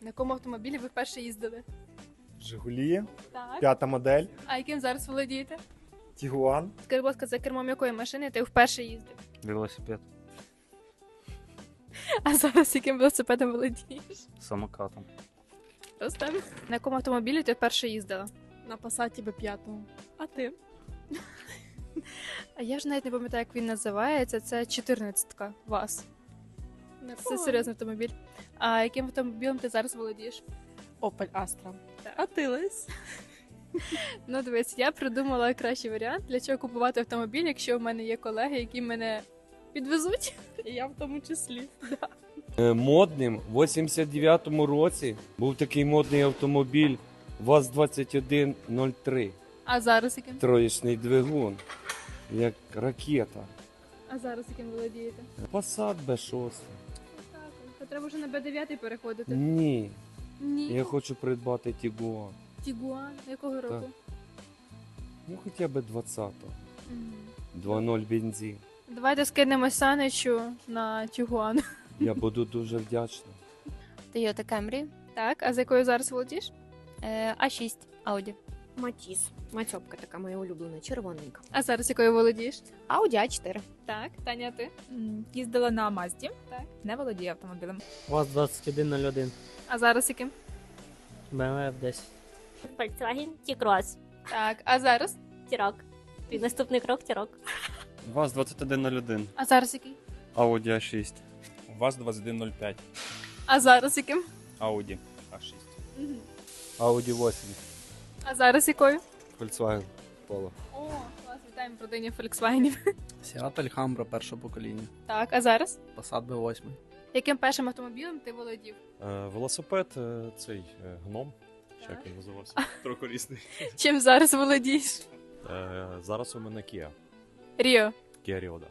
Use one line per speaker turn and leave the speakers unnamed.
На якому автомобілі ви вперше їздили?
Жигулі,
Так.
п'ята модель,
А яким зараз володієте?
Тігуан.
Скажи, будь ласка, за кермом якої машини ти вперше їздив?
Велосипед.
А зараз яким велосипедом володієш?
Самокатом.
Ростем. На якому автомобілі ти вперше їздила?
На Пасаті Б5. А ти?
А я ж навіть не пам'ятаю, як він називається. Це 14-ка вас. Це серйозний автомобіль. А яким автомобілем ти зараз володієш?
Opel Astra.
Так.
А ти Лесь?
Ну, дивись, я придумала кращий варіант, для чого купувати автомобіль, якщо в мене є колеги, які мене підвезуть.
І я в тому числі.
Е, Модним в 89-му році був такий модний автомобіль ВАЗ-2103.
А зараз яким?
Троєчний двигун, як ракета.
А зараз яким володієте?
Passat B6.
Так, треба вже на Б9 переходити.
Ні,
Ні.
я хочу придбати Тігуан.
Тігуан. Якого року?
Ну хоча б 20-го.
Мгм.
2.0 бензин.
Давайте скинемо Саничу на Тігуан.
Я буду дуже вдячний.
Toyota Camry,
Так, а за якою зараз володієш?
е, А6 Audi.
Матіс. Мацьопка така моя улюблена, червоненька.
А зараз якою володієш?
Audi A4.
Так, Таня, ти?
М, Їздила на Мазді,
Так.
не володію автомобілем.
ВАЗ-2101,
А зараз яким?
BMW F10.
Volkswagen T-Cross.
Так, а зараз?
Тірок. Твій наступний крок Тірок.
ВАЗ-2101.
А зараз який?
Audi A6.
ВАЗ-2105.
А зараз яким?
Audi A6.
Audi 8.
А зараз якою?
Volkswagen Polo.
О, клас, вітаємо в родині Volkswagen.
Seat Alhambra першого покоління.
Так, а зараз?
Passat B8.
Яким першим автомобілем ти володів?
велосипед цей гном. Чи як він називався? Трохи різний.
Чим зараз володієш?
зараз у мене Kia.
Ріо.
Kia Rio, да.